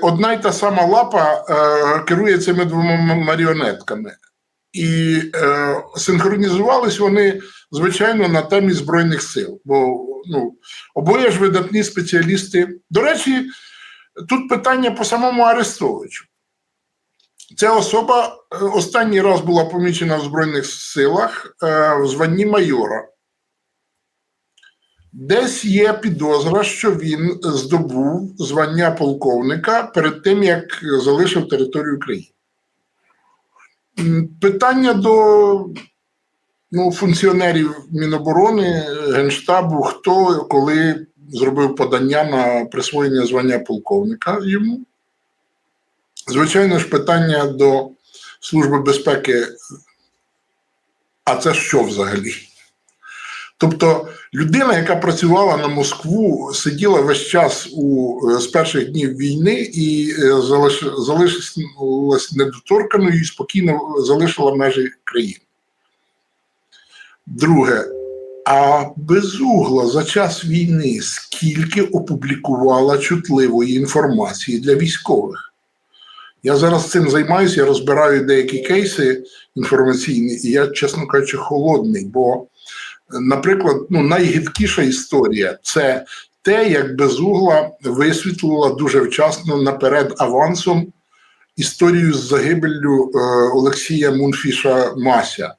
одна й та сама лапа е, керує цими двома маріонетками. І е, синхронізувались вони, звичайно, на темі Збройних сил. Бо ну, обоє ж видатні спеціалісти. До речі, тут питання по самому Арестовичу. Ця особа е, останній раз була помічена в Збройних силах е, в званні майора. Десь є підозра, що він здобув звання полковника перед тим, як залишив територію країни. Питання до ну, функціонерів Міноборони, Генштабу, хто коли зробив подання на присвоєння звання полковника йому. Звичайно ж, питання до Служби безпеки, а це що взагалі? Тобто людина, яка працювала на Москву, сиділа весь час у, е, з перших днів війни і е, залиш, залишилась недоторканою і спокійно залишила межі країни. Друге, а безугла за час війни скільки опублікувала чутливої інформації для військових? Я зараз цим займаюся, я розбираю деякі кейси інформаційні, і я, чесно кажучи, холодний, бо наприклад, ну, найгидкіша історія це те, як Безугла висвітлила дуже вчасно наперед авансом історію з загибеллю е, Олексія Мунфіша Мася,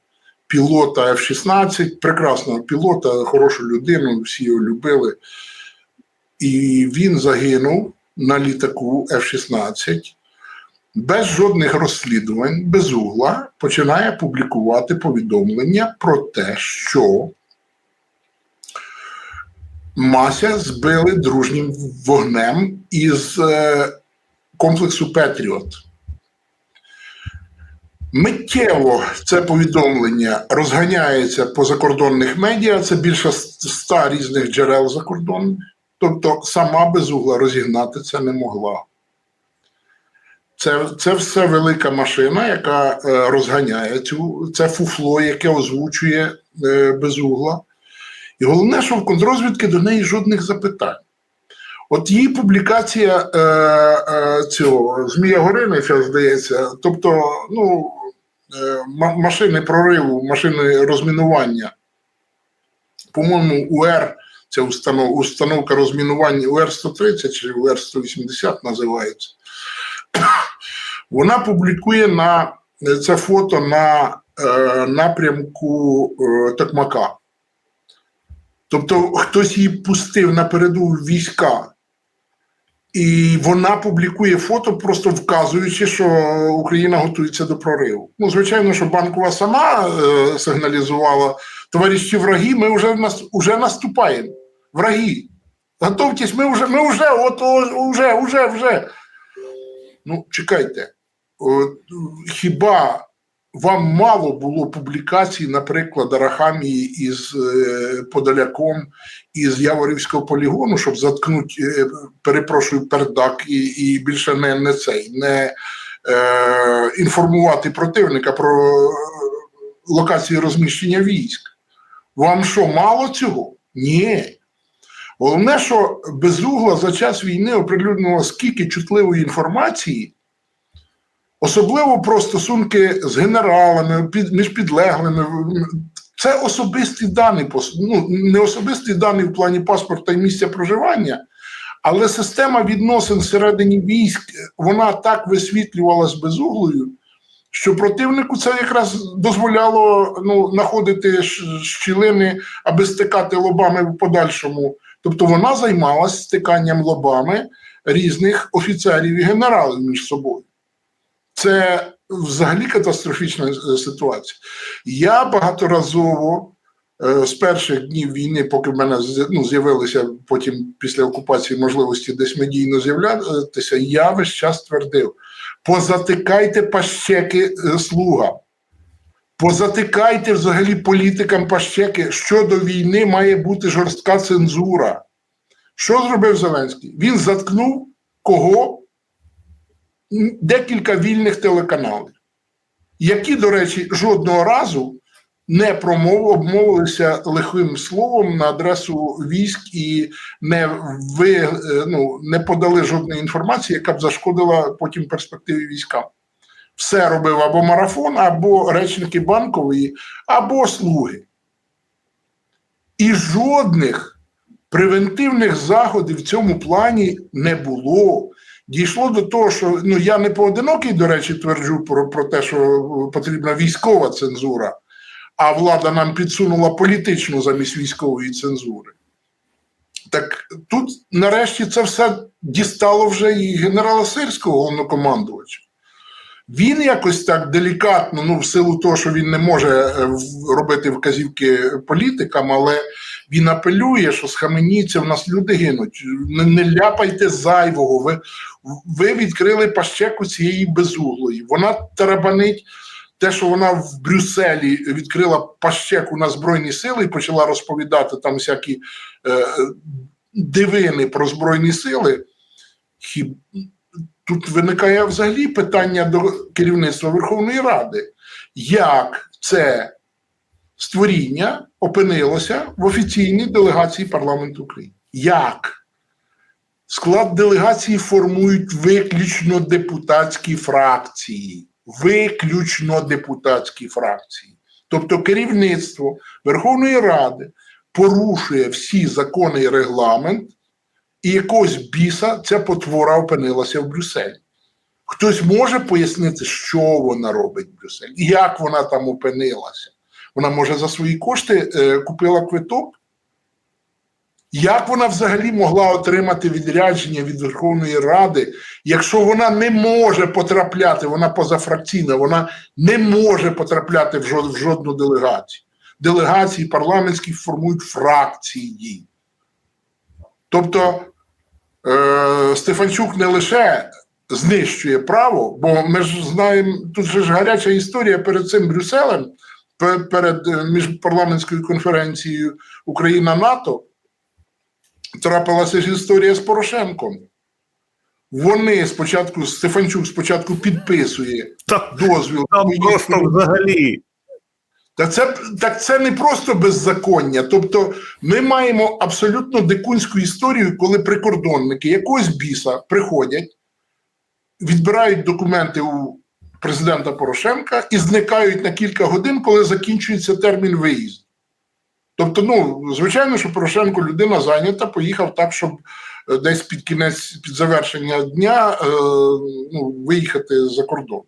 пілота F-16, прекрасного пілота, хорошу людину, всі його любили. І він загинув на літаку F-16. Без жодних розслідувань, без угла, починає публікувати повідомлення про те, що Мася збили дружнім вогнем із е, комплексу Петріот. Миттєво це повідомлення розганяється по закордонних медіа, це більше ста різних джерел закордонних. Тобто сама безугла розігнати це не могла. Це, це все велика машина, яка е, розганяє цю, це фуфло, яке озвучує е, безугла. І головне, що в контррозвідки до неї жодних запитань. От її публікація е, е, цього Змія Горинича, здається, тобто, ну, е, машини прориву, машини розмінування, по-моєму, УР, це установ, установка розмінування УР-130 чи УР-180 називається. Вона публікує на це фото на е, напрямку е, Токмака. Тобто хтось її пустив напереду війська, і вона публікує фото, просто вказуючи, що Україна готується до прориву. Ну, звичайно, що банкова сама е, сигналізувала товариші враги, ми вже, нас, вже наступаємо. Враги. Готовтесь, ми вже, ми вже, от, о, вже, вже, вже. Ну, чекайте, от, хіба вам мало було публікацій, наприклад, Арахамії із е, Подоляком із Яворівського полігону, щоб заткнути, е, перепрошую, пердак і, і більше не, не цей, не е, інформувати противника про е, локації розміщення військ. Вам що, мало цього? Ні. Головне, що безугла за час війни оприлюднила скільки чутливої інформації, особливо про стосунки з генералами, під, між підлеглими. Це особисті дані, ну, не особисті дані в плані паспорта і місця проживання, але система відносин всередині військ вона так висвітлювалась безуглою, що противнику це якраз дозволяло ну, знаходити щілини, аби стикати лобами в подальшому. Тобто вона займалась стиканням лобами різних офіцерів і генералів між собою. Це взагалі катастрофічна е, ситуація. Я багаторазово е, з перших днів війни, поки в мене ну, з'явилися потім після окупації можливості десь медійно з'являтися, я весь час твердив: позатикайте пащеки е, слуга. Позатикайте взагалі політикам пащеки. Щодо війни має бути жорстка цензура. Що зробив Зеленський? Він заткнув кого? Декілька вільних телеканалів, які, до речі, жодного разу не обмовилися лихим словом на адресу військ і не ви е, ну, не подали жодної інформації, яка б зашкодила потім перспективі військам. Все робив або марафон, або речники банкової, або слуги. І жодних превентивних заходів в цьому плані не було. Дійшло до того, що ну я не поодинокий, до речі, тверджу про, про те, що потрібна військова цензура, а влада нам підсунула політичну замість військової цензури. Так тут, нарешті, це все дістало вже і генерала Сирського, головнокомандувача. Він якось так делікатно, ну, в силу того, що він не може е, робити вказівки політикам, але він апелює, що схаменіться, в нас люди гинуть. Не, не ляпайте зайвого. Ви, ви відкрили пащеку цієї безуглої. Вона тарабанить те, що вона в Брюсселі відкрила пащеку на Збройні Сили і почала розповідати там всякі е, дивини про Збройні Сили. Хіб... Тут виникає взагалі питання до керівництва Верховної Ради. Як це створіння опинилося в офіційній делегації парламенту України? Як? Склад делегації формують виключно депутатські фракції. Виключно депутатські фракції. Тобто керівництво Верховної Ради порушує всі закони і регламент, і якогось біса ця потвора опинилася в Брюсселі. Хтось може пояснити, що вона робить в Брюсселі, як вона там опинилася. Вона, може, за свої кошти е, купила квиток? Як вона взагалі могла отримати відрядження від Верховної Ради, якщо вона не може потрапляти, вона позафракційна, вона не може потрапляти в жод- в жодну делегацію. Делегації парламентські формують фракції. Тобто е, Стефанчук не лише знищує право, бо ми ж знаємо, тут же ж гаряча історія перед цим Брюсселем, перед е, міжпарламентською конференцією Україна-НАТО трапилася ж історія з Порошенком. Вони спочатку, Стефанчук спочатку підписує Та, дозвіл. там просто взагалі. та це, так це не просто беззаконня. Тобто, ми маємо абсолютно дикунську історію, коли прикордонники якогось біса приходять, відбирають документи у президента Порошенка і зникають на кілька годин, коли закінчується термін виїзду. Тобто, ну, звичайно, що Порошенко людина зайнята, поїхав так, щоб е, десь під кінець, під завершення дня е, ну, виїхати за кордон.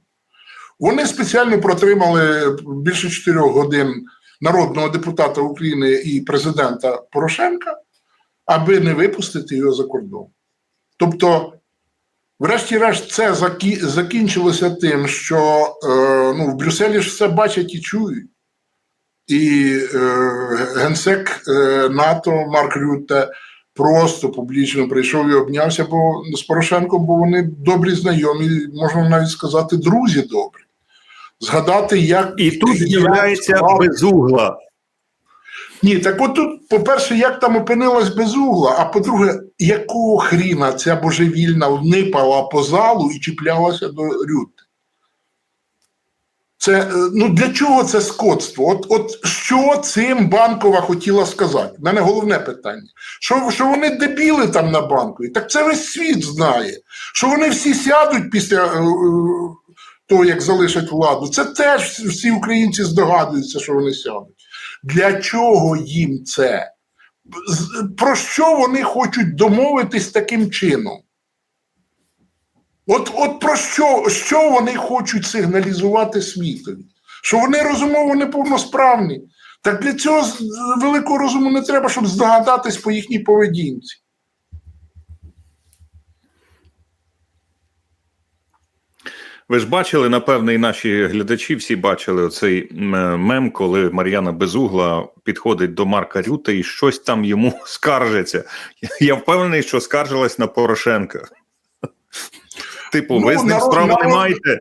Вони спеціально протримали більше чотирьох годин народного депутата України і президента Порошенка, аби не випустити його за кордон. Тобто, врешті-решт, це закі- закінчилося тим, що е, ну, в Брюсселі ж все бачать і чують. І е, генсек е, НАТО Марк Рютте просто публічно прийшов і обнявся бо, з Порошенком, бо вони добрі знайомі, можна навіть сказати, друзі добрі. Згадати, як І тут з'являється безугла. Ні, так от тут, по-перше, як там опинилась без угла, а по-друге, якого хріна ця божевільна нипала по залу і чіплялася до Рютте? Це е, ну для чого це скотство? От, от що цим банкова хотіла сказати? У мене головне питання. Що, що вони дебіли там на банкові? Так це весь світ знає. Що вони всі сядуть після е, е, того, як залишать владу. Це теж всі українці здогадуються, що вони сядуть. Для чого їм це? Про що вони хочуть домовитись таким чином? От, от про що, що вони хочуть сигналізувати світові? Що вони розумово неповносправні. Так для цього великого розуму не треба, щоб здогадатись по їхній поведінці. Ви ж бачили, напевне, і наші глядачі всі бачили оцей мем, коли Мар'яна Безугла підходить до Марка Рюта і щось там йому скаржиться. Я впевнений, що скаржилась на Порошенка. Типу, ви Ну, з ним народ- справу не маєте.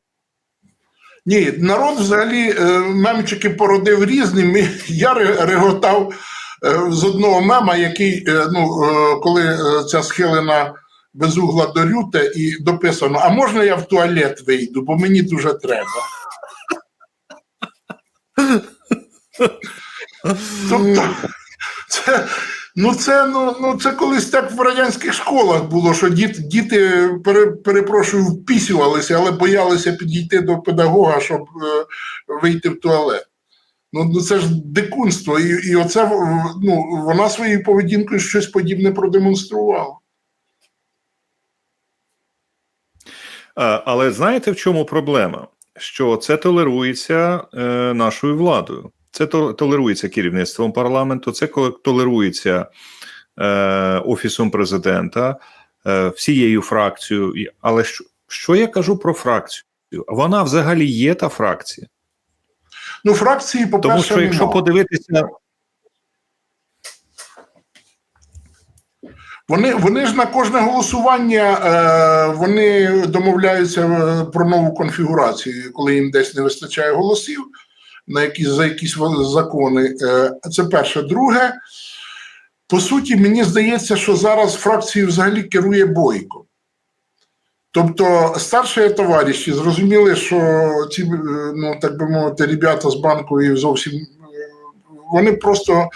Ні, народ взагалі е, мемчики породив різні. Я ре- реготав е, з одного мема, який, е, ну, коли ця схилена без угла до рюте, і дописано: а можна я в туалет вийду, бо мені дуже треба. Тобто, це, ну це, ну, ну, це колись так в радянських школах було, що діти, діти пере, перепрошую, впісювалися, але боялися підійти до педагога, щоб е, вийти в туалет. Ну, ну це ж дикунство. І, і оце ну, вона своєю поведінкою щось подібне продемонструвала. Але знаєте, в чому проблема? Що це толерується е, нашою владою. Це толерується керівництвом парламенту, це толерується е, офісом президента, е, всією фракцією. Але що, що я кажу про фракцію? Вона взагалі є та фракція. Ну, фракції, по-перше, Тому що якщо подивитися, Вони, вони ж на кожне голосування е, вони домовляються е, про нову конфігурацію, коли їм десь не вистачає голосів на якісь, за якісь закони. Е, це перше. Друге, по суті, мені здається, що зараз фракцією взагалі керує Бойко. Тобто старші товариші зрозуміли, що ці, ну так би мовити, ребята з банкової зовсім е, вони просто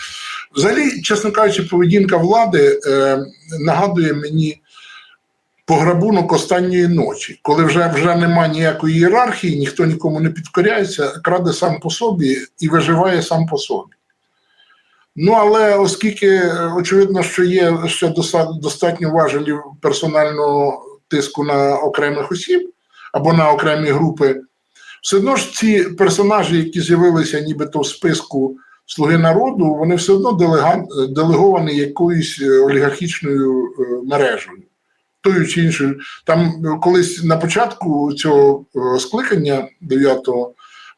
взагалі, чесно кажучи, поведінка влади е, нагадує мені пограбунок останньої ночі, коли вже, вже нема ніякої ієрархії, ніхто нікому не підкоряється, краде сам по собі і виживає сам по собі. Ну, але оскільки е, очевидно, що є ще достатньо важелів персонального тиску на окремих осіб або на окремі групи, все одно ж ці персонажі, які з'явилися нібито в списку Слуги народу, вони все одно делеговані якоюсь е, олігархічною е, мережею, тою чи іншою. Там е, колись на початку цього скликання 9-го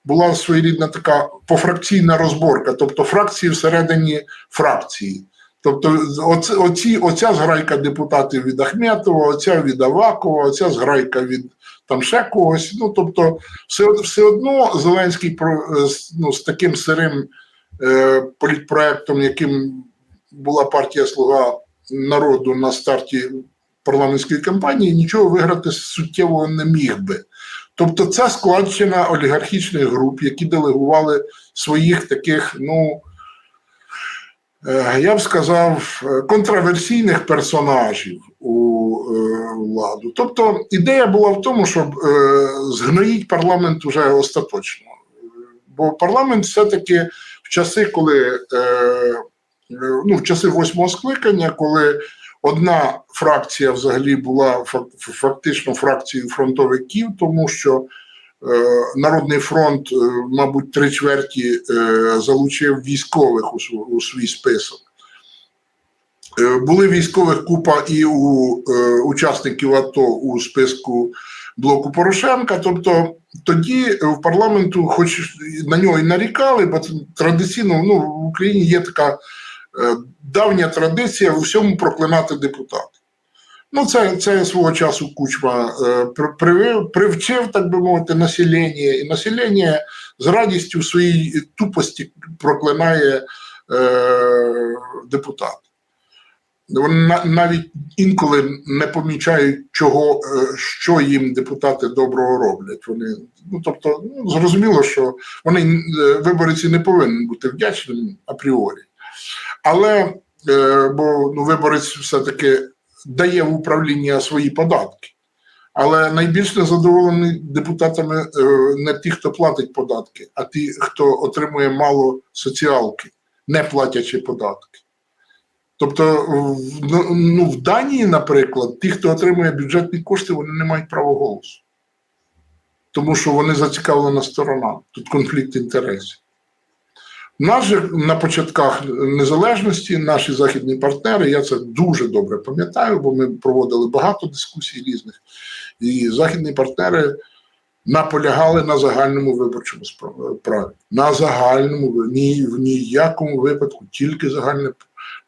була своєрідна така пофракційна розборка, тобто фракції всередині фракції. Тобто, оце, оці, оця зграйка депутатів від Ахметова, оця від Авакова, оця зграйка від там ще когось. Ну тобто, все, все одно Зеленський ну, з таким сирим політпроектом, яким була партія Слуга народу на старті парламентської кампанії, нічого виграти суттєво не міг би. Тобто, це складчина олігархічних груп, які делегували своїх таких, ну е, я б сказав, е, контраверсійних персонажів у е, владу. Тобто, ідея була в тому, щоб е, згноїть парламент уже остаточно. Бо парламент все-таки часи, коли е, ну, в часи восьмого скликання, коли одна фракція взагалі була фактично фракцією фронтовиків, тому що е, Народний фронт, е, мабуть, три чверті залучив військових у, свій список. Були військових купа і у учасників АТО у списку блоку Порошенка. Тобто тоді в парламенту, хоч на нього і нарікали, бо традиційно ну, в Україні є така е, давня традиція в усьому проклинати депутатів. Ну, це, це свого часу Кучма е, привив- привчив, так би мовити, населення, і населення з радістю в своїй тупості проклинає е, депутата. Вони навіть інколи не помічають, чого, е, що їм депутати доброго роблять. Вони, ну тобто, ну, зрозуміло, що вони е, виборець і не повинен бути вдячним апріорі. Але е, бо ну, виборець все-таки дає в управління свої податки. Але найбільш незадоволені депутатами не ті, хто платить податки, а ті, хто отримує мало соціалки, не платячи податки. Тобто, ну, ну, в Данії, наприклад, ті, хто отримує бюджетні кошти, вони не мають права голосу. Тому що вони зацікавлена сторона. Тут конфлікт інтересів. У нас же на початках незалежності наші західні партнери, я це дуже добре пам'ятаю, бо ми проводили багато дискусій різних. І західні партнери наполягали на загальному виборчому праві. На загальному ні в ніякому випадку, тільки загальне.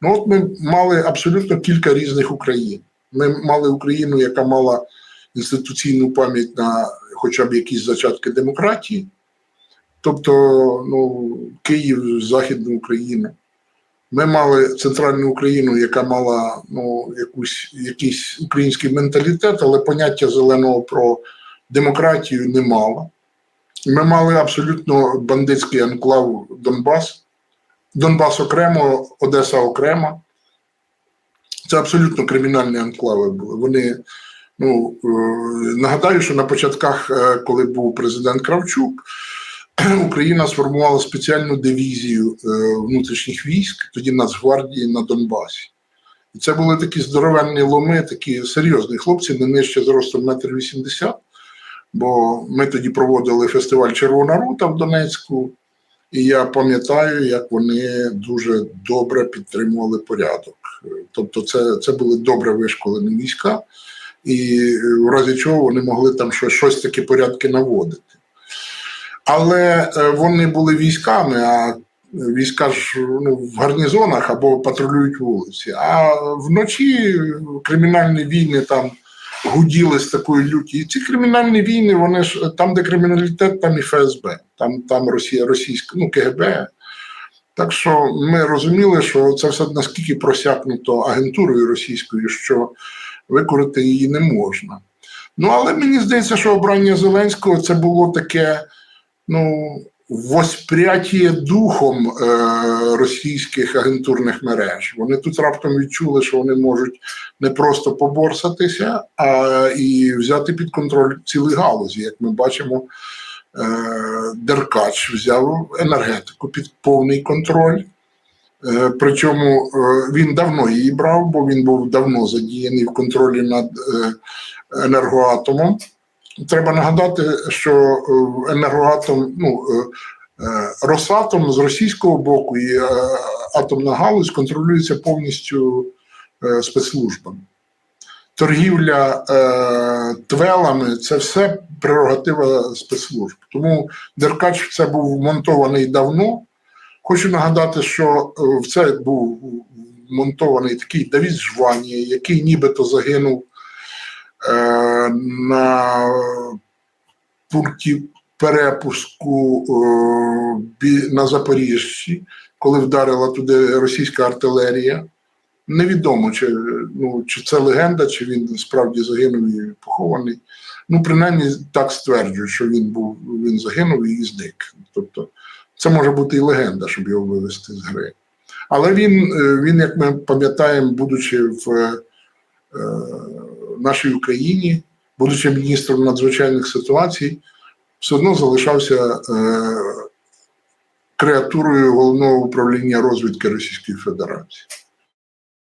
Ну от ми мали абсолютно кілька різних Україн. Ми мали Україну, яка мала інституційну пам'ять на хоча б якісь зачатки демократії. Тобто, ну, Київ, Західну Україну. Ми мали центральну Україну, яка мала ну, якусь, якийсь український менталітет, але поняття зеленого про демократію не мала. Ми мали абсолютно бандитський анклав Донбас. Донбас окремо, Одеса окремо. Це абсолютно кримінальні анклави були. Вони, ну, е, нагадаю, що на початках, е, коли був президент Кравчук, Україна сформувала спеціальну дивізію е, внутрішніх військ, тоді Нацгвардії на Донбасі. І це були такі здоровенні ломи, такі серйозні хлопці, не нижче зростом метр вісімдесят. Бо ми тоді проводили фестиваль Червона рута в Донецьку, і я пам'ятаю, як вони дуже добре підтримували порядок. Е, Тобто, це, це були добре вишколені війська, і е, в разі чого вони могли там щось, щось такі порядки наводити. Але е, вони були військами, а війська ж ну, в гарнізонах або патрулюють вулиці. А вночі кримінальні війни там гуділи з такою люті. І ці кримінальні війни, вони ж там, де криміналітет, там і ФСБ, там, там Росія, російська, ну КГБ. Так що ми розуміли, що це все наскільки просякнуто агентурою російською, що викорити її не можна. Ну, але мені здається, що обрання Зеленського це було таке, ну, воспряття духом е, російських агентурних мереж. Вони тут раптом відчули, що вони можуть не просто поборсатися, а і взяти під контроль цілі галузі. Як ми бачимо, е, Деркач взяв енергетику під повний контроль. Е, Причому е, він давно її брав, бо він був давно задіяний в контролі над е, енергоатомом. Треба нагадати, що е, енергоатом, ну, е, е, Росатом з російського боку і атомна галузь контролюється повністю спецслужбами. Торгівля е, твелами це все прерогатива спецслужб. Тому Деркач в це був вмонтований давно. Хочу нагадати, що в це був монтований такий Давід Жванія, який нібито загинув на пункті перепуску е, на Запоріжжі, коли вдарила туди російська артилерія. Невідомо, чи, ну, чи це легенда, чи він справді загинув і похований. Ну, принаймні так стверджують, що він був, він загинув і зник. Тобто, це може бути і легенда, щоб його вивести з гри. Але він, е, він як ми пам'ятаємо, будучи в е, нашій Україні, будучи міністром надзвичайних ситуацій, все одно залишався е, креатурою головного управління розвідки Російської Федерації.